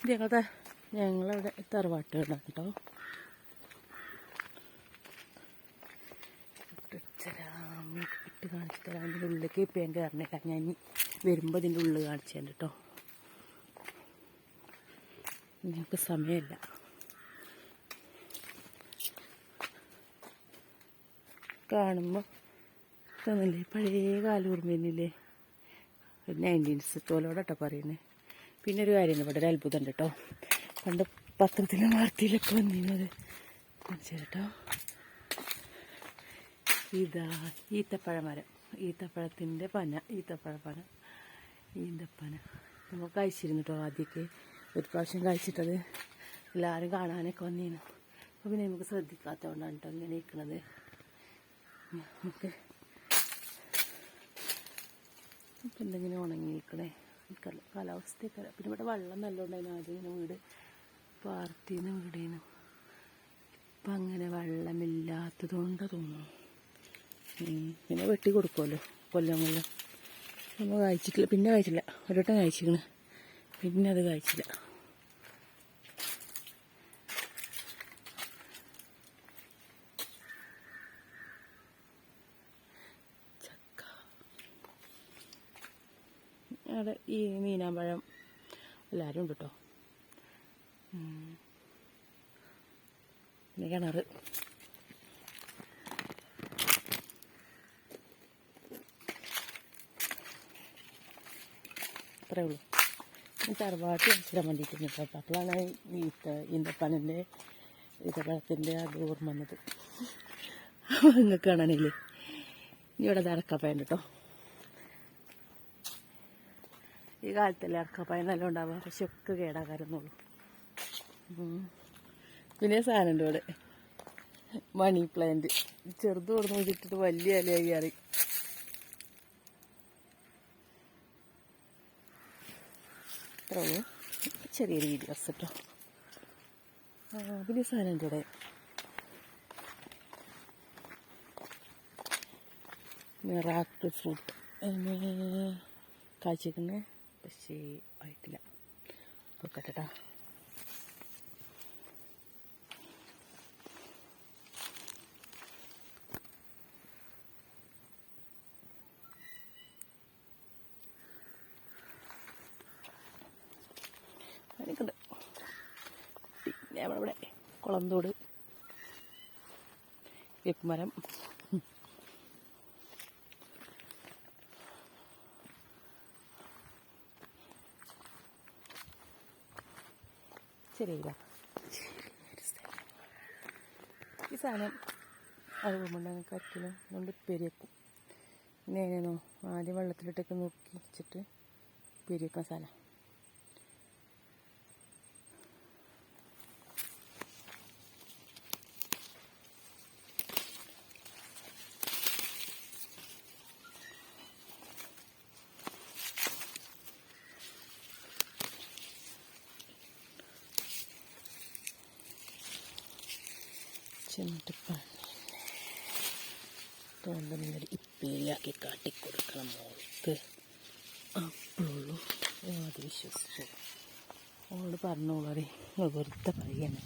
ഞങ്ങളുടെ ഞങ്ങളവിടെ തറവാട്ടുകളാണ് കേട്ടോ ഇട്ട് കാണിച്ചു തരാം അതിന്റെ ഉള്ളിലേക്ക് ഇപ്പം ഞാൻ കയറണില്ല ഞാൻ ഇനി വരുമ്പോൾ ഇതിന്റെ ഉള്ളിൽ കാണിച്ചു തരാം കേട്ടോ. ഞങ്ങൾക്ക് സമയമില്ല. കാണുമ്പോൾ തോന്നില്ലേ പഴയ കാലം ഓർമ്മയില്ലേ നയന്റീൻസ് തോലോടട്ടോ പറയുന്നത് പിന്നെ ഒരു കാര്യം ഇവിടെ ഒരു അത്ഭുതം ഉണ്ട് കേട്ടോ. പണ്ട് പത്രത്തിലും വാർത്തയിലൊക്കെ വന്നിരുന്നത് കേട്ടോ? ഇതാ ഈത്തപ്പഴ മരം ഈത്തപ്പഴത്തിന്റെ പന ഈത്തപ്പഴ പന ഈന്തപ്പന. നമുക്ക് കഴിച്ചിരുന്നു കേട്ടോ ആദ്യമൊക്കെ. ഒരു പ്രാവശ്യം കഴിച്ചിട്ടത് എല്ലാവരും കാണാനൊക്കെ വന്നിരുന്നു. അപ്പോൾ പിന്നെ നമുക്ക് ശ്രദ്ധിക്കാത്തതുകൊണ്ടാണ് കേട്ടോ ഇങ്ങനെ ഇരിക്കണത്. നമുക്ക് ഇപ്പം എന്തെങ്കിലും ഉണങ്ങി എനിക്കറിയില്ല കാലാവസ്ഥയൊക്കെ. പിന്നെ ഇവിടെ വെള്ളം നല്ലോണ്ടായിരുന്നു. ആദ്യം ഇങ്ങനെ വീട് പാർത്തിന്ന് വീടേനു. ഇപ്പം അങ്ങനെ വെള്ളമില്ലാത്തതുകൊണ്ട് തോന്നുന്നു. പിന്നെ വെട്ടി കൊടുക്കുമല്ലോ കൊല്ലം കൊല്ലം. നമ്മൾ കഴിച്ചിട്ടില്ല. പിന്നെ കഴിച്ചില്ല ഒരു വട്ടം കഴിച്ചിക്കണ് പിന്നെ അത് കഴിച്ചില്ല. അവിടെ ഈ മീനാമ്പഴം എല്ലാവരും ഉണ്ട് കേട്ടോ. പിന്നെ കിണറ്. അത്രേ ഉള്ളൂ. തറവാട്ട് വെച്ചിടാൻ വേണ്ടിയിട്ട് കേട്ടോ അപ്പോഴാണ് ഈ ഈന്തപ്പനന്റെ ഈത്തപ്പഴത്തിന്റെ അത് ഓർമ്മ വന്നത്. നിങ്ങൾക്ക് കാണാനില്ലേ? ഇനി ഇവിടെ അടക്കപ്പയുണ്ട് കേട്ടോ ഈ കാലത്തല്ലേ അടക്കപ്പായ നല്ല ഉണ്ടാവുക. പക്ഷെ ഒക്കെ കേടാകാരുന്നുള്ളു. പിന്നെ സാധനമുണ്ട് ഇവിടെ. Money plant. ചെറുത് കൊടുന്ന് വെച്ചിട്ടിട്ട് വലിയ ഇലയായി അറി ചെറിയ ചെറിയൊരു വീഡിയോസ് കേട്ടോ. വലിയ സാധനമുണ്ട് ഇവിടെ. Miracle fruit. കാഴ്ചക്കുന്നത് പക്ഷേ ആയിട്ടില്ല. പൊക്കട്ടെട്ടാ എനിക്കുണ്ട്. പിന്നെ നമ്മളിവിടെ കുളന്തോട് വേപ്പുമരം. ശരിയില്ല ഈ സാധനം അതുകൊണ്ട് കരിക്കലും അതുകൊണ്ട് ഉപ്പേരി വെക്കും. പിന്നെ എങ്ങനെയാണോ ആദ്യം വെള്ളത്തിലിട്ടൊക്കെ നോക്കി വെച്ചിട്ട് ഉപ്പേരി വെക്കാൻ സാധനം. ചെന്നിട്ടിപ്പം തോന്നുന്നൊരു ഇപ്പേരിയാക്കി കാട്ടിക്കൊടുക്കണം മോൾക്ക് അപ്പോഴുള്ളൂ അത് വിശ്വസിച്ചു. അവളോട് പറഞ്ഞോളൂ വെറുതെ പറയാണ്.